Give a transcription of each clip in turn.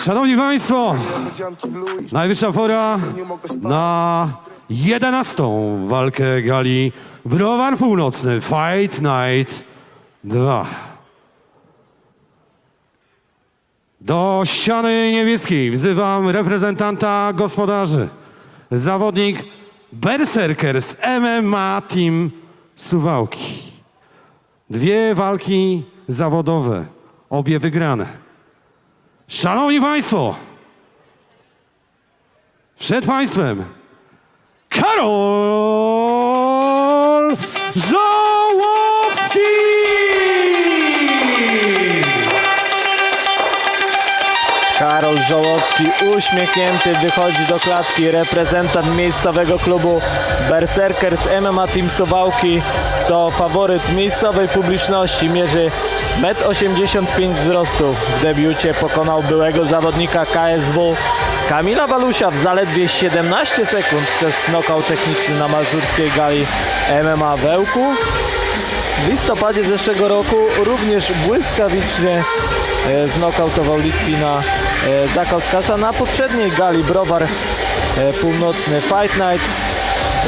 Szanowni Państwo, najwyższa pora na 11 walkę gali Browar Północny Fight Night 2. Do ściany niebieskiej wzywam reprezentanta gospodarzy. Zawodnik Berserker z MMA Team Suwałki. Dwie walki zawodowe, obie wygrane. Szanowni Państwo, przed Państwem Karol Żołowski! Karol Żołowski uśmiechnięty wychodzi do klatki. Reprezentant miejscowego klubu Berserkers MMA Team Suwałki to faworyt miejscowej publiczności. Mierzy 1,85 m wzrostu. W debiucie pokonał byłego zawodnika KSW Kamila Walusia w zaledwie 17 sekund przez knockout techniczny na mazurskiej gali MMA Wełku. W listopadzie zeszłego roku również błyskawicznie e, znokautował Litwina e, Zakauskasa na poprzedniej gali Browar e, Północny Fight Night.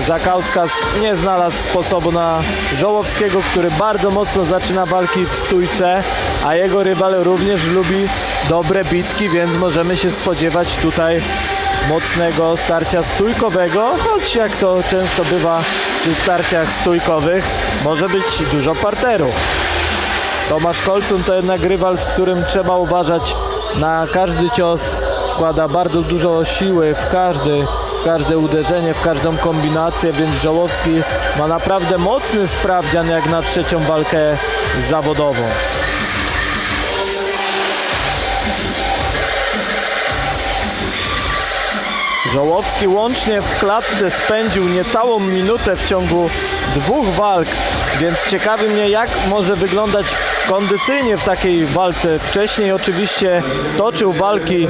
Zakauskas nie znalazł sposobu na Żołowskiego, który bardzo mocno zaczyna walki w stójce, a jego rywal również lubi dobre bitki, więc możemy się spodziewać tutaj mocnego starcia stójkowego, choć jak to często bywa przy starciach stójkowych, może być dużo parteru. Tomasz Kolcun to jednak rywal, z którym trzeba uważać na każdy cios. Wkłada bardzo dużo siły w każdy, w każde uderzenie, w każdą kombinację, więc Żołowski ma naprawdę mocny sprawdzian jak na trzecią walkę zawodową. Żołowski łącznie w klatce spędził niecałą minutę w ciągu dwóch walk, więc ciekawi mnie jak może wyglądać kondycyjnie w takiej walce. Wcześniej oczywiście toczył walki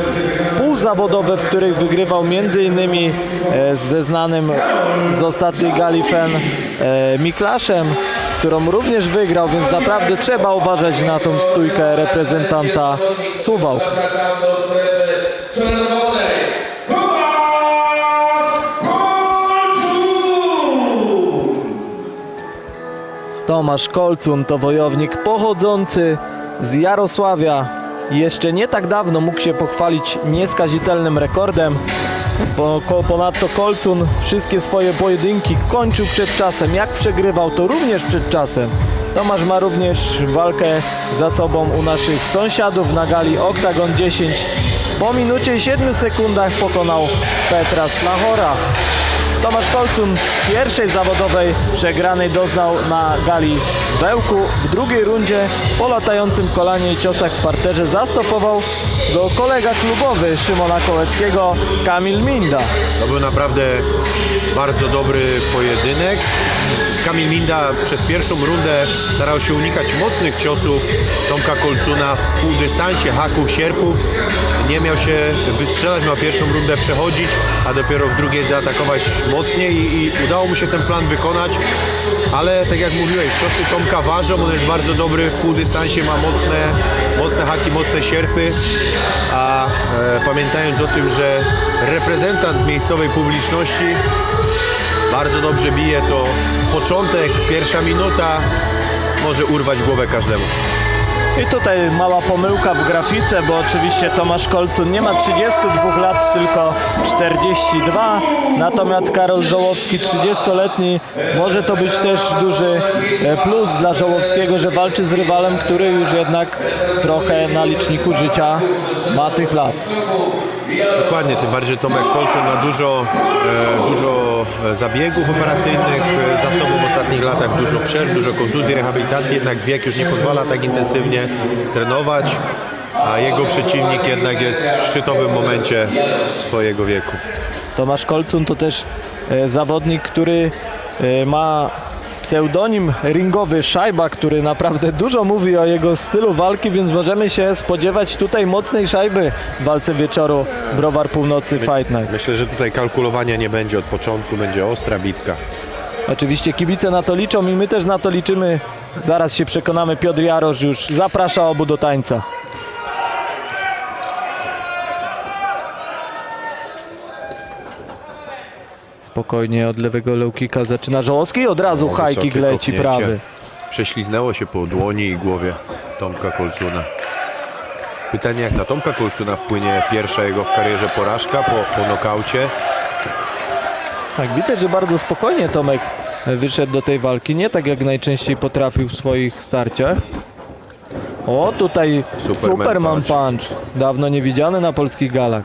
półzawodowe, w których wygrywał m.in. e, ze znanym z ostatniej gali Fen e, Miklaszem, którą również wygrał, więc naprawdę trzeba uważać na tą stójkę reprezentanta Suwałk. Tomasz Kolcun to wojownik pochodzący z Jarosławia. Jeszcze nie tak dawno mógł się pochwalić nieskazitelnym rekordem. Po, ko- ponadto Kolcun wszystkie swoje pojedynki kończył przed czasem. Jak przegrywał, to również przed czasem. Tomasz ma również walkę za sobą u naszych sąsiadów na gali Octagon 10. Po minucie i 7 sekundach pokonał Petra Slachora. Tomasz Kolcun pierwszej zawodowej przegranej doznał na gali Bełku. W drugiej rundzie po latającym kolanie i ciosach w parterze zastopował go kolega klubowy Szymona Kołeckiego, Kamil Minda. To był naprawdę bardzo dobry pojedynek. Kamil Minda przez pierwszą rundę starał się unikać mocnych ciosów Tomka Kolcuna w półdystansie, haków, sierpów. Nie miał się wystrzelać, miał pierwszą rundę przechodzić, a dopiero w drugiej zaatakować mocniej i, i udało mu się ten plan wykonać. Ale tak jak mówiłeś, ciosy Tomka ważą, on jest bardzo dobry w półdystansie, ma mocne, mocne haki, mocne sierpy. A e, pamiętając o tym, że reprezentant miejscowej publiczności bardzo dobrze bije, to początek, pierwsza minuta może urwać głowę każdemu. I tutaj mała pomyłka w grafice, bo oczywiście Tomasz Kolcun nie ma 32 lat, tylko 42. Natomiast Karol Żołowski, 30-letni, może to być też duży e, plus dla Żołowskiego, że walczy z rywalem, który już jednak trochę na liczniku życia ma tych lat. Dokładnie, tym bardziej Tomek Kolcun ma dużo, e, dużo e, zabiegów operacyjnych za sobą w ostatnich latach, dużo przerw, dużo kontuzji, rehabilitacji, jednak wiek już nie pozwala tak intensywnie trenować, a jego przeciwnik jednak jest w szczytowym momencie swojego wieku. Tomasz Kolcun to też e, zawodnik, który e, ma pseudonim ringowy Szajba, który naprawdę dużo mówi o jego stylu walki, więc możemy się spodziewać tutaj mocnej szajby w walce wieczoru Browar Północy Fight Night. Myślę, że tutaj kalkulowania nie będzie od początku, będzie ostra bitka. Oczywiście kibice na to liczą i my też na to liczymy. Zaraz się przekonamy, Piotr Jarosz już zaprasza obu do tańca. Spokojnie od lewego low zaczyna Żołowski od razu no, high kick leci prawy. Prześliznęło się po dłoni i głowie Tomka Kolczuna. Pytanie jak na Tomka Kolczuna wpłynie pierwsza jego w karierze porażka po, po nokaucie. Tak, widać, że bardzo spokojnie Tomek wyszedł do tej walki. Nie tak jak najczęściej potrafił w swoich starciach. O, tutaj Superman Superman, punch. punch. Dawno nie widziany na polskich galach.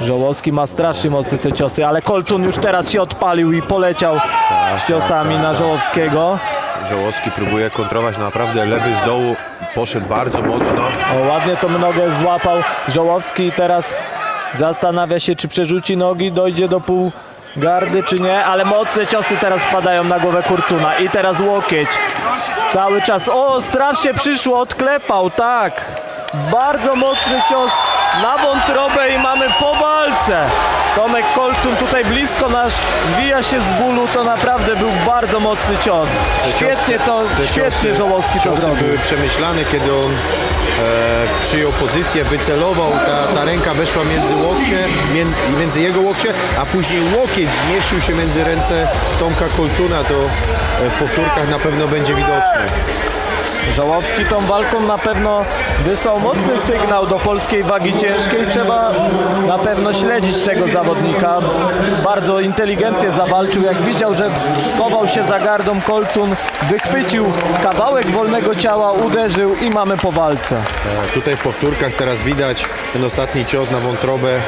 Żołowski ma strasznie mocne te ciosy, ale Kolcun już teraz się odpalił i poleciał z ciosami tak, na tak. Żołowskiego. Żołowski próbuje kontrować naprawdę lewy z dołu. Poszedł bardzo mocno. O, ładnie tą nogę złapał Żołowski i teraz zastanawia się, czy przerzuci nogi, dojdzie do pół gardy, czy nie, ale mocne ciosy teraz spadają na głowę Kurtuna i teraz łokieć. Cały czas, o, strasznie przyszło, odklepał, tak. Bardzo mocny cios na wątrobę i mamy po walce. Tomek Kolcun tutaj blisko nasz, zwija się z bólu, to naprawdę był bardzo mocny cios. Świetnie to, Te świetnie ciosy- Żołowski to ciosy zrobił. były przemyślane, kiedy on e, przyjął pozycję, wycelował, ta, ta ręka weszła między łokcie, mię- między jego łokcie, a później łokieć zmieścił się między ręce Tomka Kolcuna, to e, w powtórkach na pewno będzie widoczne. Żołowski tą walką na pewno wysłał mocny sygnał do polskiej wagi ciężkiej. Trzeba na pewno śledzić tego zawodnika. Bardzo inteligentnie zawalczył. Jak widział, że schował się za gardą Kolcun, wychwycił kawałek wolnego ciała, uderzył i mamy po walce. E, Tutaj w powtórkach teraz widać ten ostatni cios na wątrobę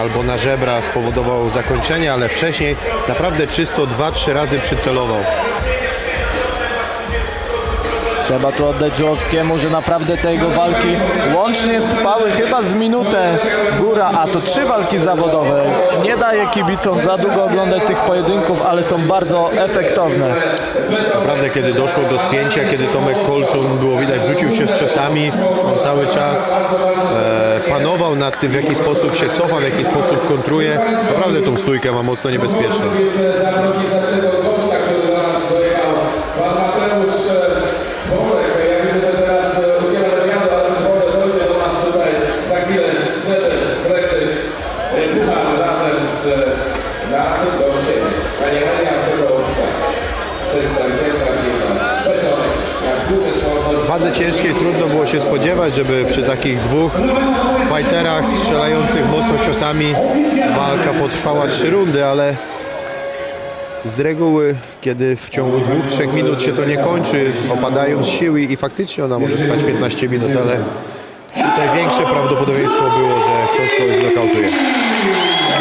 albo na żebra spowodował zakończenie, ale wcześniej naprawdę czysto 2-3 razy przycelował. Trzeba tu oddać Żołowskiemu, że naprawdę te jego walki łącznie trwały chyba z minutę góra, a to trzy walki zawodowe. Nie daje kibicom za długo oglądać tych pojedynków, ale są bardzo efektowne. Naprawdę, kiedy doszło do spięcia, kiedy Tomek Kolsun było widać, rzucił się z ciosami, on cały czas e, panował nad tym, w jaki sposób się cofa, w jaki sposób kontruje. Naprawdę tą stójkę ma mocno niebezpieczną. Wadze ciężkiej trudno było się spodziewać, żeby przy takich dwóch fighterach strzelających mocno ciosami walka potrwała trzy rundy, ale z reguły, kiedy w ciągu dwóch, trzech minut się to nie kończy, opadają z siły i faktycznie ona może trwać 15 minut, ale tutaj większe prawdopodobieństwo było, że ktoś kogoś znokautuje.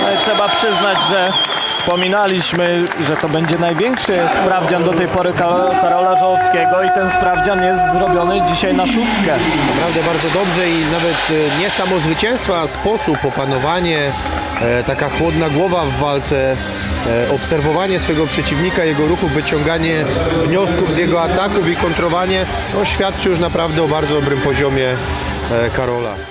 Ale trzeba przyznać, że wspominaliśmy, że to będzie największy sprawdzian do tej pory Ka- Karola Żołowskiego i ten sprawdzian jest zrobiony dzisiaj na szóstkę. Naprawdę bardzo dobrze i nawet e, nie samo zwycięstwo, a sposób, opanowanie, e, taka chłodna głowa w walce, e, obserwowanie swojego przeciwnika, jego ruchów, wyciąganie wniosków z jego ataków i kontrowanie, no, świadczy już naprawdę o bardzo dobrym poziomie Karola.